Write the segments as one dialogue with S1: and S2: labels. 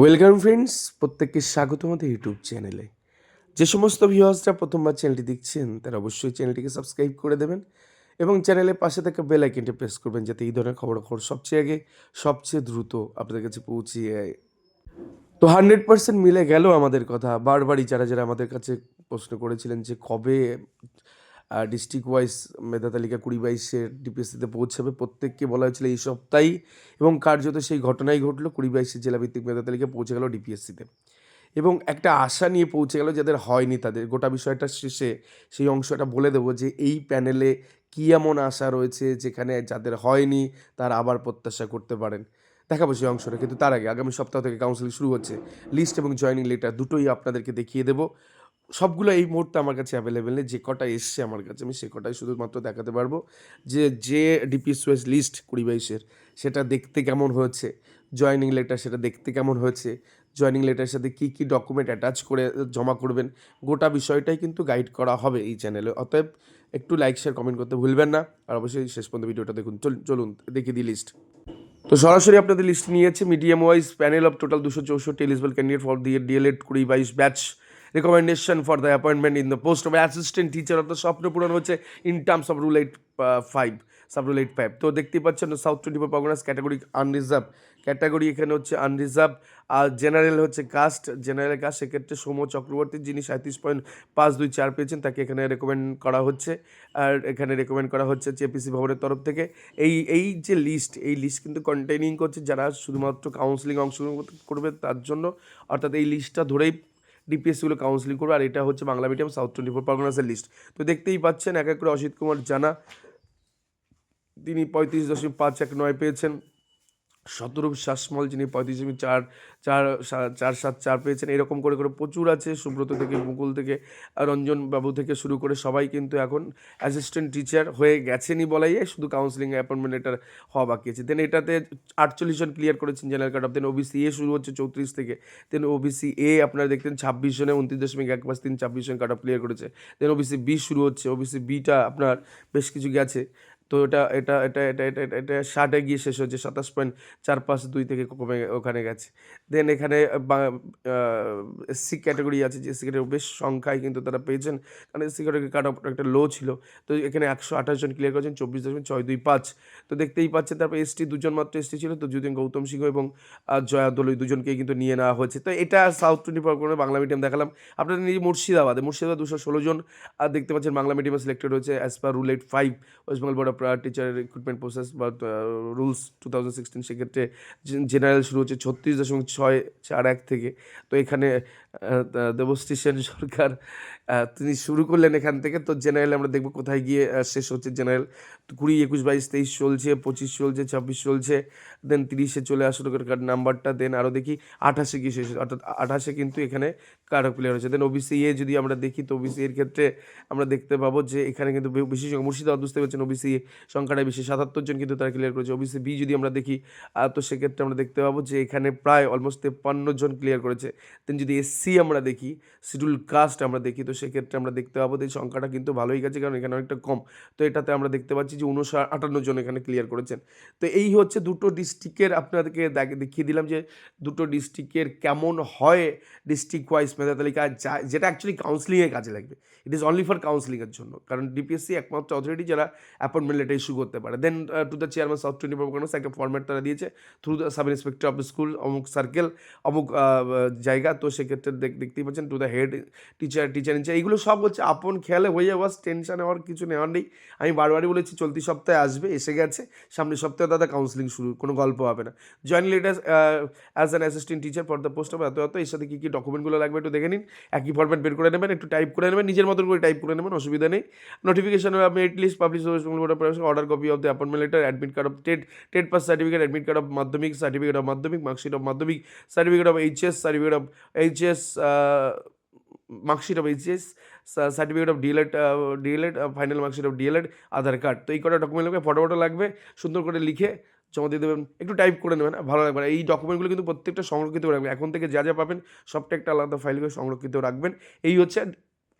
S1: Welcome friends প্রত্যেককে স্বাগত আমাদের ইউটিউব চ্যানেলে যে সমস্ত ভিউয়ার্সরা প্রথমবার চ্যানেলটি দেখছেন, তারা অবশ্যই চ্যানেলটিকে সাবস্ক্রাইব করে দেবেন এবং চ্যানেলের পাশে থাকা বেল আইকনটি প্রেস করবেন যাতে এই ধরনের খবরাখবর সবচেয়ে আগে, সবচেয়ে দ্রুত আপনাদের কাছে পৌঁছিয়ে যায়। তো হান্ড্রেড পার্সেন্ট মিলে গেল আমাদের কথা। বারবারই যারা যারা আমাদের কাছে প্রশ্ন করেছিলেন যে কবে ডিস্ট্রিক্ট ওয়াইজ মেধা তালিকা কুড়ি বাইশে ডিপিএসসিতে পৌঁছাবে। প্রত্যেককে বলা হয়েছিল এই সপ্তাহেই এবং কার্যত সেই ঘটনাই ঘটলো। কুড়ি বাইশে জেলাভিত্তিক মেধা তালিকা পৌঁছে গেল ডিপিএসসিতে এবং একটা আশা নিয়ে পৌঁছে গেল যাদের হয়নি তাদের। গোটা বিষয়টা শেষে সেই অংশটা বলে দেবো যে এই প্যানেলে কী এমন আশা রয়েছে যেখানে যাদের হয়নি তারা আবার প্রত্যাশা করতে পারেন। দেখাবো সেই অংশটা। কিন্তু তার আগে আগামী সপ্তাহ থেকে কাউন্সিলিং শুরু হচ্ছে। লিস্ট এবং জয়নিং লেটার দুটোই আপনাদেরকে দেখিয়ে দেবো। সবগুলো এই মুহূর্তে আমার কাছে অ্যাভেলেবেল নেই। যে কটা এসছে আমার কাছে, আমি সে কটাই শুধুমাত্র দেখাতে পারব। যে যে ডিপিএসওএস লিস্ট কুড়ি বাইশের, সেটা দেখতে কেমন হয়েছে? জয়নিং লেটার সেটা দেখতে কেমন হয়েছে? জয়নিং লেটারের সাথে কী কী ডকুমেন্ট অ্যাটাচ করে, জমা করবেন? গোটা বিষয়টাই কিন্তু গাইড করা হবে এই চ্যানেলে অতএব একটু লাইক শেয়ার কমেন্ট করতে ভুলবেন না। আর অবশ্যই শেষ পর্যন্ত ভিডিওটা দেখুন। চল- চলুন দেখিয়ে দিই লিস্ট তো সরাসরি আপনাদের লিস্ট নিয়েছে medium wise panel of total দুশো চৌষট্টি eligible candidate for the DElEd কুড়ি বাইশ batch recommendation for the appointment in the post of assistant teacher অর্থাৎ স্বপ্ন পূরণ হচ্ছে in terms of rule eight five sub rule eight five তো দেখতেই পাচ্ছেন south twenty four Parganas category unreserved category এখানে হচ্ছে আনরিজার্ভ আর জেনারেল হচ্ছে কাস্ট জেনারেল কাস্ট সেক্ষেত্রে সৌম্য চক্রবর্তী যিনি সাঁত্রিশ পয়েন্ট পাঁচ দুই চার পেয়েছেন, তাকে এখানে রেকমেন্ড করা হচ্ছে। আর এখানে রেকমেন্ড করা হচ্ছে জেপিসি ভবনের তরফ থেকে। এই এই যে লিস্ট এই লিস্ট কিন্তু কন্টেনিং করছে যারা শুধুমাত্র কাউন্সিলিং অংশগ্রহণ করবে তার জন্য। অর্থাৎ এই লিস্টটা ধরেই ডিপিএসসিগুলো কাউন্সিলিং করবে, আর এটা হচ্ছে Bangla medium south twenty four পারগনাসের list তো দেখতেই পাচ্ছেন, এক এক করে অসিত কুমার জানা, তিনি পঁয়ত্রিশ দশমিক পাঁচ এক নয় পেয়েছেন। শতরূপ শাসমল যিনি পঁয়ত্রিশ দশমিক চার চার চার, সাত, চার পেয়েছেন, এরকম করে করে প্রচুর আছে সুব্রত থেকে, মুকুল থেকে, রঞ্জন বাবু থেকে শুরু করে সবাই কিন্তু এখন অ্যাসিস্ট্যান্ট টিচার হয়ে গেছেনই বলাই শুধু কাউন্সিলিং অ্যাপয়েন্টমেন্ট এটার হওয়া বাকি আছে। দেন এটাতে আটচল্লিশ জন ক্লিয়ার করেছেন general cut off then OBC এ শুরু হচ্ছে চৌত্রিশ থেকে দেন ওবিসি এ আপনারা দেখতেন ছাব্বিশ জনে উনত্রিশ দশমিক এক পাঁচ তিন ছাব্বিশ জন কাট অফ ক্লিয়ার করেছে দেন ওবিসি বি শুরু হচ্ছে ওবিসি বিটা আপনার বেশ কিছু গেছে। তো এটা এটা এটা এটা এটা এটা এটা ষাটে গিয়ে শেষ হচ্ছে সাতাশ পয়েন্ট চার পাঁচ দুই থেকে কমে ওখানে গেছে। দেন এখানে এসসি ক্যাটাগরি আছে, যে এসসি ক্যাটাগরি বেশ সংখ্যায় কিন্তু তারা পেয়েছেন। কারণ এসসি ক্যাটাগরি কাট অফ একটা লো ছিল। তো এখানে একশো আঠাশ জন ক্লিয়ার করেছেন, চব্বিশ দশমিক ছয় দুই পাঁচ। তো দেখতেই পাচ্ছেন, তারপর এসটি দুজন মাত্র এসটি ছিল, তো যদিও গৌতম সিংহ এবং জয়া দলই দুজনকেই কিন্তু নিয়ে নেওয়া হয়েছে। তো এটা সাউথ টোয়েন্টি ফোর করে বাংলা মিডিয়াম দেখালাম। আপনাদের নিজে মুর্শিদাবাদে, মুর্শিদাবাদ দুশো ষোলো জন আর দেখতে পাচ্ছেন বাংলা মিডিয়ামে সিলেক্টেড হয়েছে as per rule eight five West Bengal board teacher recruitment process বা রুলস টু থাউজেন্ড সিক্সটিন সেক্ষেত্রে জেনারেল শুরু হচ্ছে ছত্রিশ দশমিক ছয় চার এক থেকে। তো এখানে দেবশ্রী সেন সরকার তিনি শুরু করলেন এখান থেকে। তো জেনারেল আমরা দেখব কোথায় গিয়ে শেষ হচ্ছে জেনারেল কুড়ি, একুশ, বাইশ, তেইশ চলছে, পঁচিশ চলছে, ছাব্বিশ চলছে দেন তিরিশে চলে আসলো কার নাম্বারটা দেন আরও দেখি আঠাশে গিয়ে শেষ। অর্থাৎ আঠাশে কিন্তু এখানে কারও প্লেয়ার হয়েছে। দেন ওবিসি এ যদি আমরা দেখি, তো ওবিসি এর ক্ষেত্রে আমরা দেখতে পাবো যে এখানে কিন্তু বে- বেশি সংখ্যা মুর্শিদাবাদ বুঝতে পারছেন ওবিসি সংখ্যাটা বেশি, সাতাত্তর জন কিন্তু তারা ক্লিয়ার করেছে। ওবিসি বি যদি আমরা দেখি তো সেক্ষেত্রে আমরা দেখতে পাবো যে এখানে প্রায় অলমোস্ট তেপ্পান্ন জন ক্লিয়ার করেছে। দেন যদি এসসি আমরা দেখি শিডিউল কাস্ট আমরা দেখি, তো সেক্ষেত্রে আমরা দেখতে পাবো এই সংখ্যাটা কিন্তু ভালোই গেছে কারণ এখানে অনেকটা কম। তো এটাতে আমরা দেখতে পাচ্ছি যে উনষাট আটান্ন জন এখানে ক্লিয়ার করেছেন। তো এই হচ্ছে দুটো ডিস্ট্রিক্টের আপনাদেরকে দেখ- দেখিয়ে দিলাম যে দুটো ডিস্ট্রিক্টের কেমন হয় ডিস্ট্রিক্ট ওয়াইজ মেধা তালিকা যা- যেটা অ্যাকচুয়ালি কাউন্সিলিংয়ে কাজে লাগবে। ইট ইজ অনলি ফর কাউন্সিলিংয়ের জন্য। কারণ ডিপিএসসি একমাত্র অথরিটি যারা অ্যাপয়েন্টমেন্ট লেটার ইস্যু করতে পারে। Then to the chairman south twenty four একটা ফর্ম্যাট তারা দিয়েছে। Through the sub inspector of school অমুক সার্কেল অমুক জায়গা, তো সেক্ষেত্রে দেখতেই পাচ্ছেন to the head teacher teacher incharge এইগুলো সব হচ্ছে আপন খেয়ালে, হয়ে যাওয়া টেনশন নেওয়ার কিছু নেওয়ার নেই। আমি বারবারই বলেছি, চলতি সপ্তাহে আসবে, এসে গেছে, সামনের সপ্তাহে দাদা কাউন্সিলিং শুরু, কোনো গল্প হবে না। Join letter as an assistant teacher for the post of এত এত, এর সাথে কী কী ডকুমেন্টগুলো লাগবে একটু দেখে নিন। একই ফরম্যাট বের করে নেবেন, একটু টাইপ করে নেবেন, নিজের মতন করে টাইপ করে নেবেন, অসুবিধা নেই। Notification merit list publish order copy of the appointment letter admit card of TET TET pass certificate admit card of Madhyamik certificate of Madhyamik marksheet of Madhyamik certificate of HS certificate of HS marksheet of HS certificate of DElEd DElEd final marksheet of DElEd Aadhaar card তো এই কটা document লাগবে photo photo লাগবে, সুন্দর করে লিখে জমা দিয়ে দেবেন। একটু টাইপ করে নেবেন ভালো লাগবে এই ডকুমেন্টগুলো কিন্তু প্রত্যেকটা সংরক্ষিত রাখবেন। এখন থেকে যা যা পাবেন, সবটা একটা আলাদা ফাইল করে সংরক্ষিত রাখবেন। এই হচ্ছে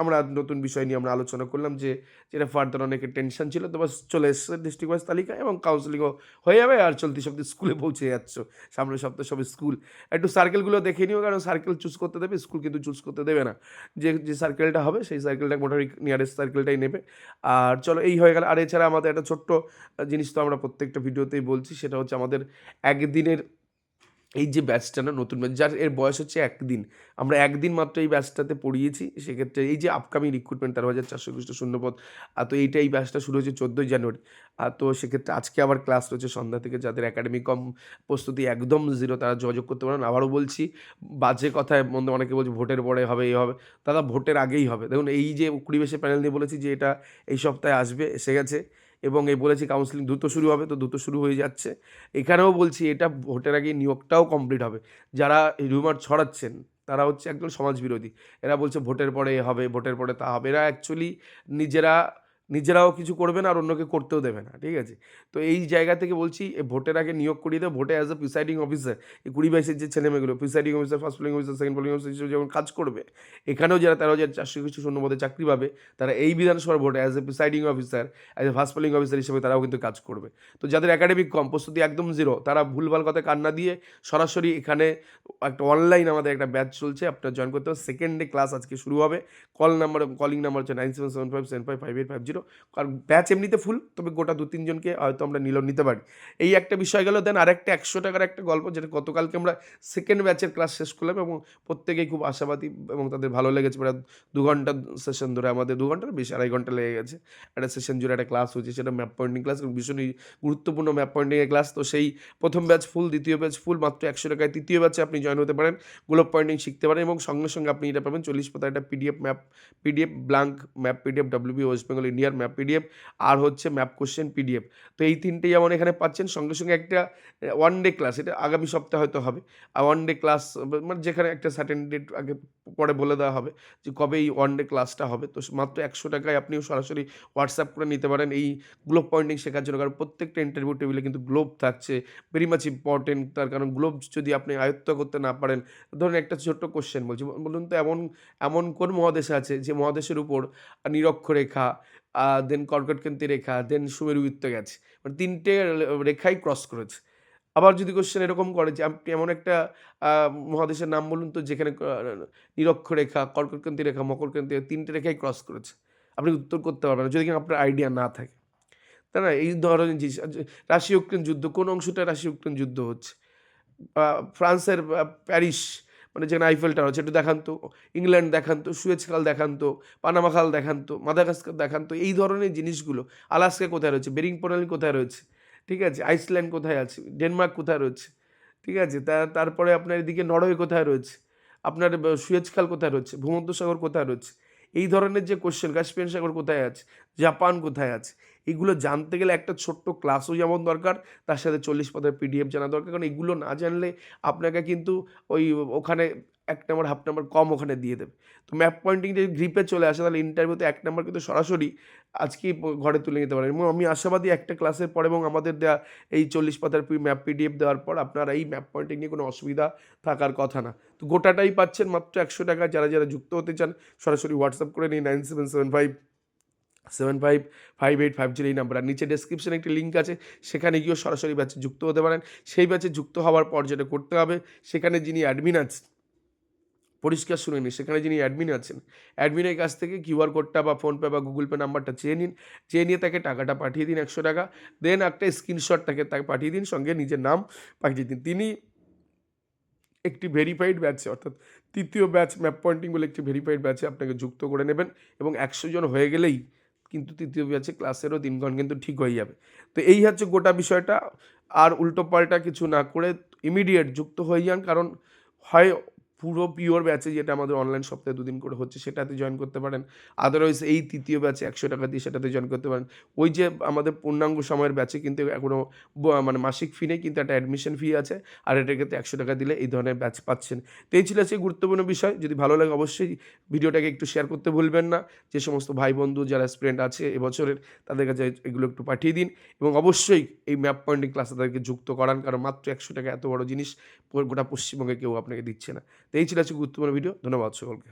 S1: আমরা নতুন বিষয় নিয়ে আমরা আলোচনা করলাম যে যেটা ফার্দার অনেকের টেনশন ছিল, তো বাস চলে এসছে ডিস্ট্রিক্ট ওয়াইজ তালিকা এবং কাউন্সিলিংও হয়ে যাবে আর চলতি সপ্তাহে স্কুলে পৌঁছে যাচ্ছ। সামনের সপ্তাহে সব স্কুল একটু সার্কেলগুলো দেখে নিও, কারণ সার্কেল চুজ করতে দেবে স্কুল কিন্তু চুজ করতে দেবে না। যে যে সার্কেলটা হবে, সেই সার্কেলটা মোটামুটি নিয়ারেস্ট সার্কেলটাই নেবে। আর চলো, এই হয়ে গেল। আর এছাড়া আমাদের একটা ছোট্ট জিনিস তো আমরা প্রত্যেকটা ভিডিওতেই বলছি, সেটা হচ্ছে আমাদের একদিনের এই যে ব্যাচটা না, নতুন ব্যাচ যার এর বয়স হচ্ছে একদিন। আমরা একদিন মাত্র এই ব্যাচটাতে পড়িয়েছি, সেক্ষেত্রে এই যে আপকামিং রিক্রুটমেন্ট তেরো হাজার চারশো একুশটা শূন্যপদ আর তো এইটা এই ব্যাচটা শুরু হয়েছে চোদ্দোই জানুয়ারি। আর তো সেক্ষেত্রে আজকে আবার ক্লাস রয়েছে সন্ধ্যা থেকে, যাদের একাডেমিক কম প্রস্তুতি একদম জিরো তারা যোগাযোগ করতে পারেন আবারও বলছি, বাজে কথায় মধ্যে অনেকে বলছে ভোটের পরে হবে এই হবে, দাদা ভোটের আগেই হবে। দেখুন, এই যে কুড়ি পরিবেশে প্যানেল নিয়ে বলেছি যে এটা এই সপ্তাহে আসবে, এসে গেছে। এবং এই বলেছি কাউন্সিলিং দ্রুত শুরু হবে, তো দ্রুত শুরু হয়ে যাচ্ছে। এখানেও বলছি, এটা ভোটের আগে নিয়োগটাও কমপ্লিট হবে। যারা রুমার ছড়াচ্ছেন, তারা হচ্ছে একজন সমাজবিরোধী। এরা বলছে ভোটের পরে হবে, ভোটের পরে তা হবে। এরা অ্যাকচুয়ালি নিজেরা নিজেরাও কিছু করবে না আর অন্যকে করতেও দেবে না, ঠিক আছে? তো এই জায়গা থেকে বলছি ভোটের আগে নিয়োগ করিয়ে দেবে ভোটে অ্যাজ এ প্রিসাইডিং অফিসার এই কুড়ি বাইশের যে ছেলেমেয়েগুলো presiding officer first polling officer second polling officer হিসেবে যখন কাজ করবে, এখানেও যারা তেরো হাজার চারশো কিছু শূন্য পদে চাকরি পাবে, তারা এই বিধানসভার ভোটে as a presiding officer as a first polling officer হিসেবে তারাও কিন্তু কাজ করবে। তো যাদের একাডেমিক কম, প্রস্তুতি একদম জিরো তারা ভুলভাল কথা কান্না দিয়ে সরাসরি এখানে একটা অনলাইন আমাদের একটা ব্যাচ চলছে, আপনার জয়েন করতে হবে সেকেন্ড ডে ক্লাস আজকে শুরু হবে। কল নাম্বার কলিং নাম্বার হচ্ছে nine seven seven five seven five five eight five zero কারণ ব্যাচ এমনিতে ফুল তবে গোটা দু তিনজনকে হয়তো আমরা নিলেও নিতে পারি। এই একটা বিষয় গেল দেন আরেকটা একশো টাকার একটা গল্প, যেটা গতকালকে আমরা সেকেন্ড ব্যাচের ক্লাস শেষ করলাম এবং প্রত্যেকেই খুব আশাবাদী এবং তাদের ভালো লেগেছে। প্রায় দু ঘণ্টা সেশন ধরে আমাদের, দু ঘণ্টার বেশি, আড়াই ঘণ্টা লেগে গেছে। একটা সেশন জুড়ে একটা ক্লাস হয়েছে, সেটা ম্যাপ পয়েন্টিং ক্লাস ভীষণই গুরুত্বপূর্ণ ম্যাপ পয়েন্টিংয়ের ক্লাস তো সেই প্রথম ব্যাচ ফুল দ্বিতীয় ব্যাচ ফুল মাত্র একশো টাকায় তৃতীয় ব্যাচে আপনি জয়েন হতে পারেন। গ্লোব পয়েন্টিং শিখতে পারেন এবং সঙ্গে সঙ্গে আপনি এটা পাবেন। চল্লিশ পাতা একটা PDF map PDF blank map PDF WB West Bengal ইন্ডিয়ার ম্যাপ পিডিএফ আর হচ্ছে ম্যাপ কোশ্চেন পিডিএফ তো এই তিনটেই যেমন এখানে পাচ্ছেন, সঙ্গে সঙ্গে একটা ওয়ান ডে ক্লাস এটা আগামী সপ্তাহে হয়তো হবে। আর ওয়ান ডে ক্লাস মানে যেখানে একটা সার্টেন ডেট আগে পরে বলে দেওয়া হবে যে কবে এই ওয়ান ডে ক্লাসটা হবে। তো মাত্র একশো টাকায় আপনিও সরাসরি হোয়াটসঅ্যাপ করে নিতে পারেন। এই গ্লোব পয়েন্টিং শেখার জন্য কারণ প্রত্যেকটা ইন্টারভিউ টেবিলে কিন্তু গ্লোব থাকছে। ভেরি মাচ ইম্পর্টেন্ট তার কারণ গ্লোব যদি আপনি আয়ত্ত করতে না পারেন, ধরুন একটা ছোট্ট কোশ্চেন বলছি। বলুন তো এমন এমন কোন মহাদেশ আছে যে মহাদেশের উপর নিরক্ষরেখা দেন কর্কটকান্তি রেখা দেন সুমেরু বৃত্ত গেছে মানে তিনটে রেখাই ক্রস করেছে। আবার যদি কোশ্চেন এরকম করে যে, আপনি এমন একটা মহাদেশের নাম বলুন তো, যেখানে নিরক্ষরেখা কর্কটকান্তি রেখা মকরকান্তি রেখা তিনটে রেখাই ক্রস করেছে। আপনি উত্তর করতে পারবেন না, যদি আপনার আইডিয়া না থাকে। তাই না? এই ধরনের জিনিস রাশি ইউক্রেন যুদ্ধ, কোন অংশটা রাশি ইউক্রেন যুদ্ধ হচ্ছে? ফ্রান্সের প্যারিস মানে যেখানে আইফেল টাওয়ার আছে, একটু দেখান তো। ইংল্যান্ড দেখান তো সুয়েজ খাল দেখান তো পানামা খাল দেখান তো, মাদাগাস্কার দেখান তো, এই ধরনের জিনিসগুলো আলাস্কা কোথায় রয়েছে? বেরিং প্রণালী কোথায় রয়েছে? ঠিক আছে? আইসল্যান্ড কোথায় আছে? ডেনমার্ক কোথায় রয়েছে? ঠিক আছে? তা, তারপরে আপনার এদিকে নরওয়ে কোথায় রয়েছে? আপনার সুয়েজখাল কোথায় রয়েছে? ভূমধ্যসাগর কোথায় রয়েছে? এই ধরনের যে কোশ্চেন কাশ্মীর সাগর কোথায় আছে? জাপান কোথায় আছে? এগুলো জানতে গেলে একটা ছোট্ট ক্লাসও যেমন দরকার, তার সাথে চল্লিশ পদের পিডিএফ জানা দরকার। কারণ এগুলো না জানলে আপনাকে কিন্তু ওই ওখানে এক নাম্বার হাফ নাম্বার কম ওখানে দিয়ে দেবে। তো ম্যাপ পয়েন্টিং যদি গ্রিপে চলে আসে, তাহলে ইন্টারভিউতে এক নাম্বার কিন্তু সরাসরি আজকেই ঘরে তুলে নিতে পারেন। এবং আমি আশাবাদী একটা ক্লাসের পর এবং আমাদের দেওয়া এই চল্লিশ পাতার ম্যাপ পিডিএফ দেওয়ার পর আপনারা এই ম্যাপ পয়েন্টিং নিয়ে কোনো অসুবিধা থাকার কথা না। তো গোটাটাই পাচ্ছেন মাত্র একশো টাকা। যারা যারা যুক্ত হতে চান, সরাসরি হোয়াটসঅ্যাপ করে নিই nine seven seven five seven five five eight five zero এই নাম্বার আর নিচে ডেসক্রিপশনে একটি লিঙ্ক আছে, সেখানে গিয়েও সরাসরি ব্যাচে যুক্ত হতে পারেন। সেই ব্যাচে যুক্ত হওয়ার পর যেটা করতে হবে, সেখানে যিনি অ্যাডমিন আছেন পরিষ্কার শুনে নিন। সেখানে যিনি অ্যাডমিন আছেন অ্যাডমিনের কাছ থেকে কিউআর কোডটা বা ফোনপে বা গুগল পে নাম্বারটা চেয়ে নিন। চেয়ে নিয়ে তাকে টাকাটা পাঠিয়ে দিন একশো টাকা। দেন একটা স্ক্রিনশট তাকে তাকে পাঠিয়ে দিন, সঙ্গে নিজের নাম পাঠিয়ে দিন। তিনি একটি ভেরিফাইড ব্যাচে অর্থাৎ তৃতীয় ব্যাচ ম্যাপ পয়েন্টিং বলে একটি ভেরিফাইড ব্যাচে আপনাকে যুক্ত করে নেবেন এবং একশো জন হয়ে গেলেই কিন্তু তৃতীয় ব্যাচে ক্লাসেরও দিনক্ষণ কিন্তু ঠিক হয়ে যাবে। তো এই হচ্ছে গোটা বিষয়টা। আর উল্টো পাল্টা কিছু না করে ইমিডিয়েট যুক্ত হয়ে যান, কারণ হয় পুরো পিওর ব্যাচে যেটা আমাদের অনলাইন সপ্তাহে দুদিন করে হচ্ছে, সেটাতে জয়েন করতে পারেন। আদারওয়াইজ এই তৃতীয় ব্যাচে একশো টাকা দিয়ে সেটাতে জয়েন করতে পারেন। ওই যে আমাদের পূর্ণাঙ্গ সময়ের ব্যাচে কিন্তু এখনও মানে মাসিক ফি নেই, কিন্তু একটা অ্যাডমিশন ফি আছে, আর এটার ক্ষেত্রে একশো টাকা দিলে এই ধরনের ব্যাচ পাচ্ছেন। তো এই ছিল সেই গুরুত্বপূর্ণ বিষয়। যদি ভালো লাগে অবশ্যই ভিডিওটাকে একটু শেয়ার করতে ভুলবেন না। যে সমস্ত ভাই বন্ধু যারা স্টুডেন্ট আছে এবছরের তাদের কাছে এগুলো একটু পাঠিয়ে দিন। এবং অবশ্যই এই ম্যাপ পয়েন্টিং ক্লাসে তাদেরকে যুক্ত করান, কারণ মাত্র একশো টাকা এত বড় জিনিস গোটা পশ্চিমবঙ্গে কেউ আপনাকে দিচ্ছে না। তো এই ছিল আজকে গুরুত্বপূর্ণ ভিডিও। ধন্যবাদ সকলকে।